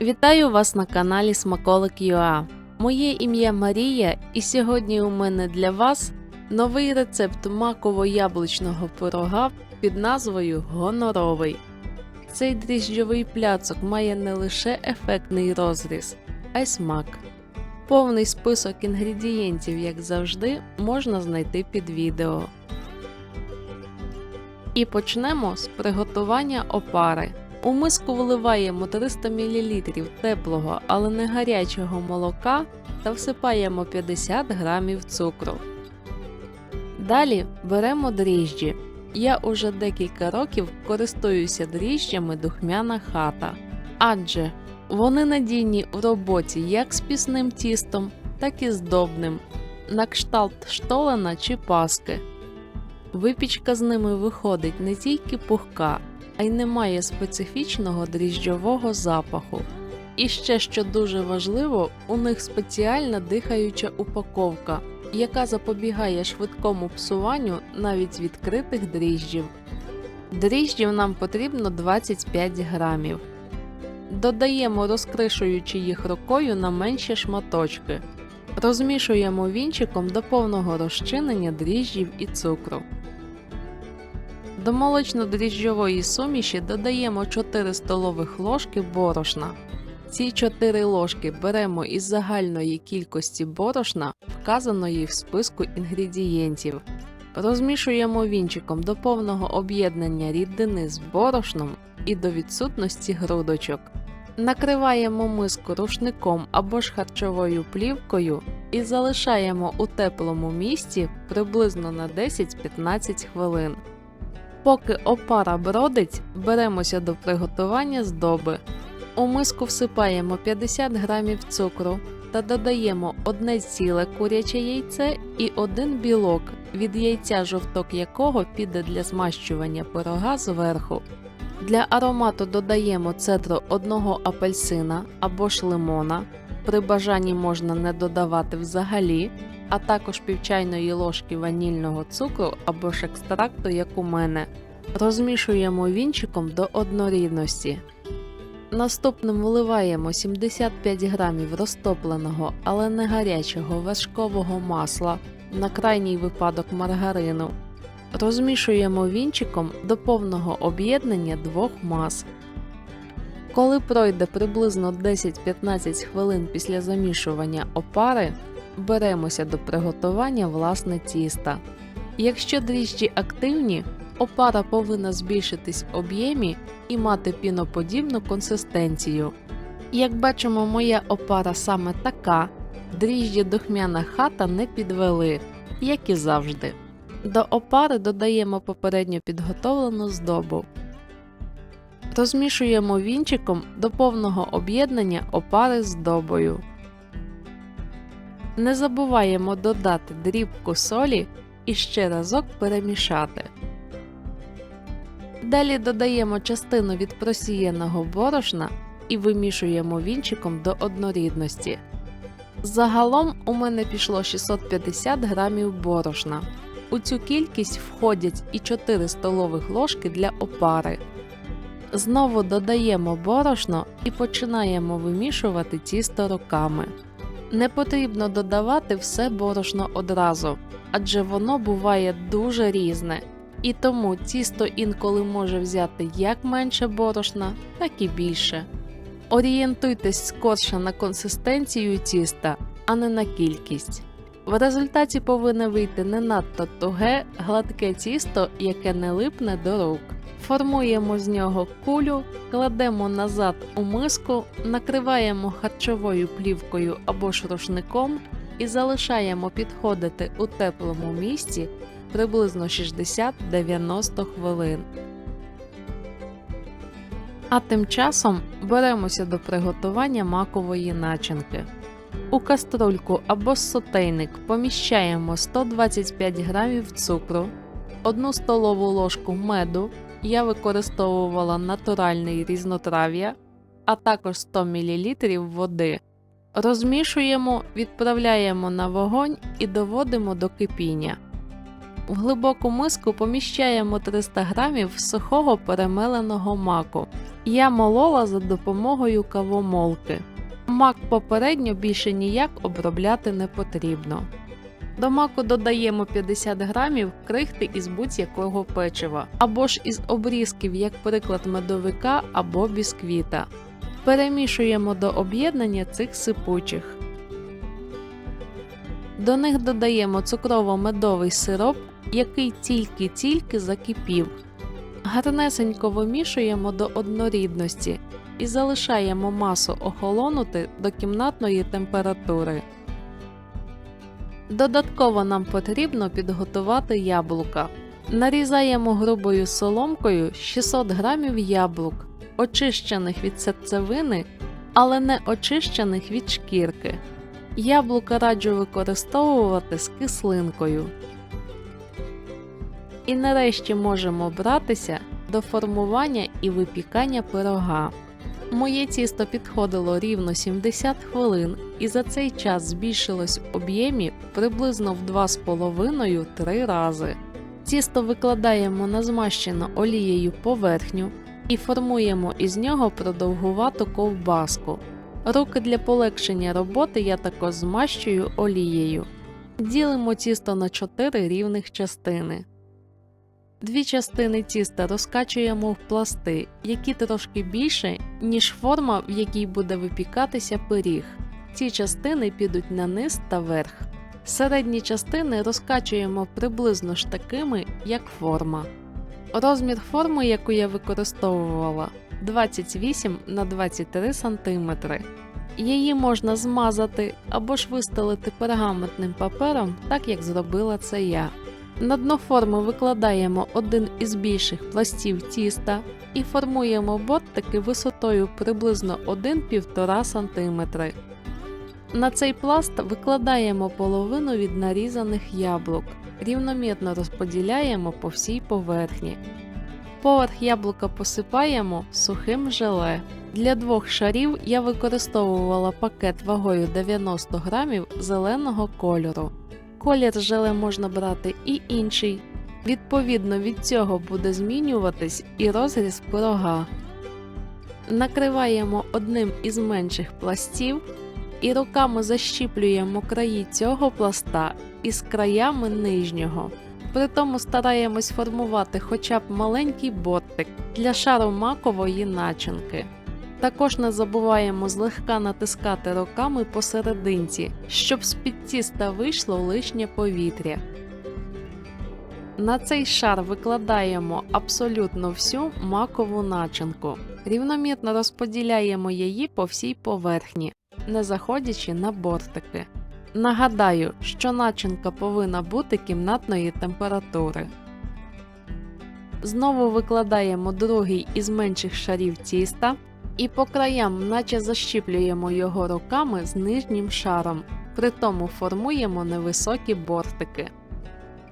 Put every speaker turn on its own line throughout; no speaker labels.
Вітаю вас на каналі Смаколик ЮА. Моє ім'я Марія, і сьогодні у мене для вас новий рецепт маково-яблучного пирога під назвою Гоноровий. Цей дріжджовий пляцок має не лише ефектний розріз, а й смак. Повний список інгредієнтів, як завжди, можна знайти під відео. І почнемо з приготування опари. У миску вливаємо 300 мл теплого, але не гарячого молока та всипаємо 50 г цукру. Далі беремо дріжджі. Я уже декілька років користуюся дріжджами духмяна хата, адже вони надійні в роботі як з пісним тістом, так і здобним, на кшталт штолена чи паски. Випічка з ними виходить не тільки пухка, а й не має специфічного дріжджового запаху. І ще що дуже важливо, у них спеціальна дихаюча упаковка, яка запобігає швидкому псуванню навіть відкритих дріжджів. Дріжджів нам потрібно 25 грамів. Додаємо, розкришуючи їх рукою на менші шматочки. Розмішуємо вінчиком до повного розчинення дріжджів і цукру. До молочно-дріжджової суміші додаємо 4 столових ложки борошна. Ці 4 ложки беремо із загальної кількості борошна, вказаної в списку інгредієнтів. Розмішуємо вінчиком до повного об'єднання рідини з борошном і до відсутності грудочок. Накриваємо миску рушником або ж харчовою плівкою і залишаємо у теплому місці приблизно на 10-15 хвилин. Поки опара бродить, беремося до приготування здоби. У миску всипаємо 50 грамів цукру та додаємо одне ціле куряче яйце і один білок, від яйця жовток якого піде для змащування пирога зверху. Для аромату додаємо цедру одного апельсина або ж лимона. При бажанні можна не додавати взагалі, а також півчайної ложки ванільного цукру або ж екстракту, як у мене. Розмішуємо вінчиком до однорідності. Наступним вливаємо 75 грамів розтопленого, але не гарячого вершкового масла, на крайній випадок маргарину. Розмішуємо вінчиком до повного об'єднання двох мас. Коли пройде приблизно 10-15 хвилин після замішування опари, беремося до приготування власне тіста. Якщо дріжджі активні, опара повинна збільшитись в об'ємі і мати піноподібну консистенцію. Як бачимо, моя опара саме така, дріжджі духмяна хата не підвели, як і завжди. До опари додаємо попередньо підготовлену здобу. Розмішуємо вінчиком до повного об'єднання опари з здобою. Не забуваємо додати дрібку солі і ще разок перемішати. Далі додаємо частину від просіяного борошна і вимішуємо вінчиком до однорідності. Загалом у мене пішло 650 грамів борошна. У цю кількість входять і 4 столових ложки для опари. Знову додаємо борошно і починаємо вимішувати тісто руками. Не потрібно додавати все борошно одразу, адже воно буває дуже різне, і тому тісто інколи може взяти як менше борошна, так і більше. Орієнтуйтесь скорше на консистенцію тіста, а не на кількість. В результаті повинне вийти не надто туге, гладке тісто, яке не липне до рук. Формуємо з нього кулю, кладемо назад у миску, накриваємо харчовою плівкою або ж рушником і залишаємо підходити у теплому місці приблизно 60-90 хвилин. А тим часом беремося до приготування макової начинки. У каструльку або сотейник поміщаємо 125 грамів цукру, 1 столову ложку меду. Я використовувала натуральний різнотрав'я, а також 100 мл води. Розмішуємо, відправляємо на вогонь і доводимо до кипіння. В глибоку миску поміщаємо 300 грамів сухого перемеленого маку. Я молола за допомогою кавомолки. Мак попередньо більше ніяк обробляти не потрібно. До маку додаємо 50 грамів крихти із будь-якого печива, або ж із обрізків, як приклад медовика або бісквіта. Перемішуємо до об'єднання цих сипучих. До них додаємо цукрово-медовий сироп, який тільки-тільки закипів. Гарнесенько вимішуємо до однорідності і залишаємо масу охолонути до кімнатної температури. Додатково нам потрібно підготувати яблука. Нарізаємо грубою соломкою 600 грамів яблук, очищених від серцевини, але не очищених від шкірки. Яблука раджу використовувати з кислинкою. І нарешті можемо братися до формування і випікання пирога. Моє тісто підходило рівно 70 хвилин, і за цей час збільшилось в об'ємі приблизно в 2,5-3 рази. Тісто викладаємо на змащену олією поверхню і формуємо із нього продовгувату ковбаску. Руки для полегшення роботи я також змащую олією. Ділимо тісто на 4 рівних частини. Дві частини тіста розкачуємо в пласти, які трошки більше, ніж форма, в якій буде випікатися пиріг. Ці частини підуть на низ та верх. Середні частини розкачуємо приблизно ж такими, як форма. Розмір форми, яку я використовувала, 28 на 23 см. Її можна змазати або ж вистелити пергаментним папером, так як зробила це я. На дно форми викладаємо один із більших пластів тіста і формуємо бортики висотою приблизно 1-1,5 см. На цей пласт викладаємо половину від нарізаних яблук, рівномірно розподіляємо по всій поверхні. Поверх яблука посипаємо сухим желе. Для двох шарів я використовувала пакет вагою 90 грамів зеленого кольору. Колір желе можна брати і інший. Відповідно від цього буде змінюватись і розріз пирога. Накриваємо одним із менших пластів і руками защіплюємо краї цього пласта із краями нижнього. При тому стараємось формувати хоча б маленький бортик для шару макової начинки. Також не забуваємо злегка натискати руками посерединці, щоб з-під тіста вийшло лишнє повітря. На цей шар викладаємо абсолютно всю макову начинку. Рівномірно розподіляємо її по всій поверхні, не заходячи на бортики. Нагадаю, що начинка повинна бути кімнатної температури. Знову викладаємо другий із менших шарів тіста і по краям, наче защіплюємо його руками з нижнім шаром, при тому формуємо невисокі бортики.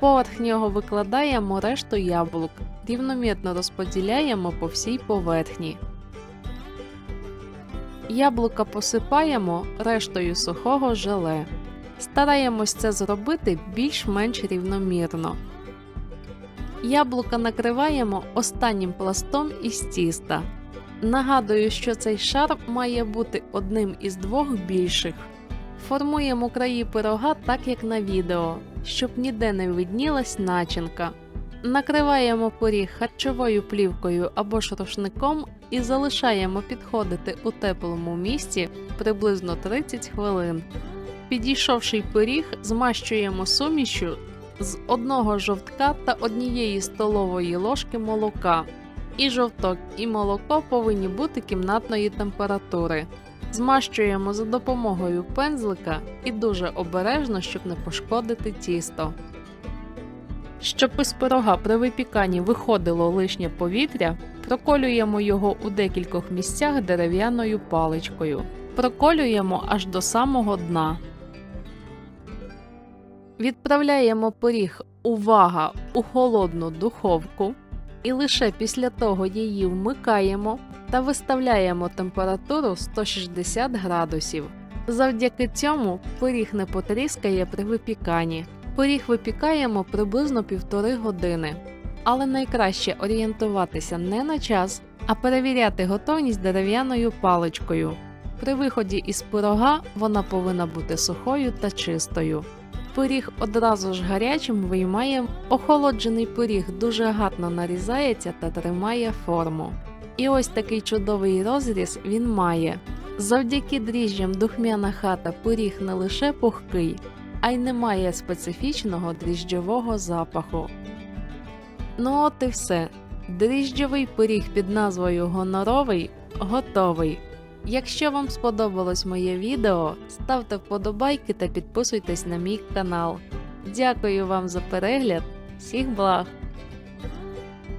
Поверх нього викладаємо решту яблук, рівномірно розподіляємо по всій поверхні. Яблука посипаємо рештою сухого желе. Стараємось це зробити більш-менш рівномірно. Яблука накриваємо останнім пластом із тіста. Нагадую, що цей шар має бути одним із двох більших. Формуємо краї пирога так, як на відео, щоб ніде не виднілась начинка. Накриваємо пиріг харчовою плівкою або ж рушником і залишаємо підходити у теплому місці приблизно 30 хвилин. Підійшовший пиріг змащуємо сумішю з одного жовтка та однієї столової ложки молока. І жовток, і молоко повинні бути кімнатної температури. Змащуємо за допомогою пензлика і дуже обережно, щоб не пошкодити тісто. Щоб із пирога при випіканні виходило лишнє повітря, проколюємо його у декількох місцях дерев'яною паличкою. Проколюємо аж до самого дна. Відправляємо пиріг увага у холодну духовку і лише після того її вмикаємо та виставляємо температуру 160 градусів. Завдяки цьому пиріг не потріскає при випіканні. Пиріг випікаємо приблизно півтори години. Але найкраще орієнтуватися не на час, а перевіряти готовність дерев'яною паличкою. При виході із пирога вона повинна бути сухою та чистою. Пиріг одразу ж гарячим виймаємо, охолоджений пиріг дуже гарно нарізається та тримає форму. І ось такий чудовий розріз він має. Завдяки дріжджам духмяна хата пиріг не лише пухкий, а й не має специфічного дріжджового запаху. Ну от і все. Дріжджовий пиріг під назвою Гоноровий готовий. Якщо вам сподобалось моє відео, ставте вподобайки та підписуйтесь на мій канал. Дякую вам за перегляд. Всіх благ!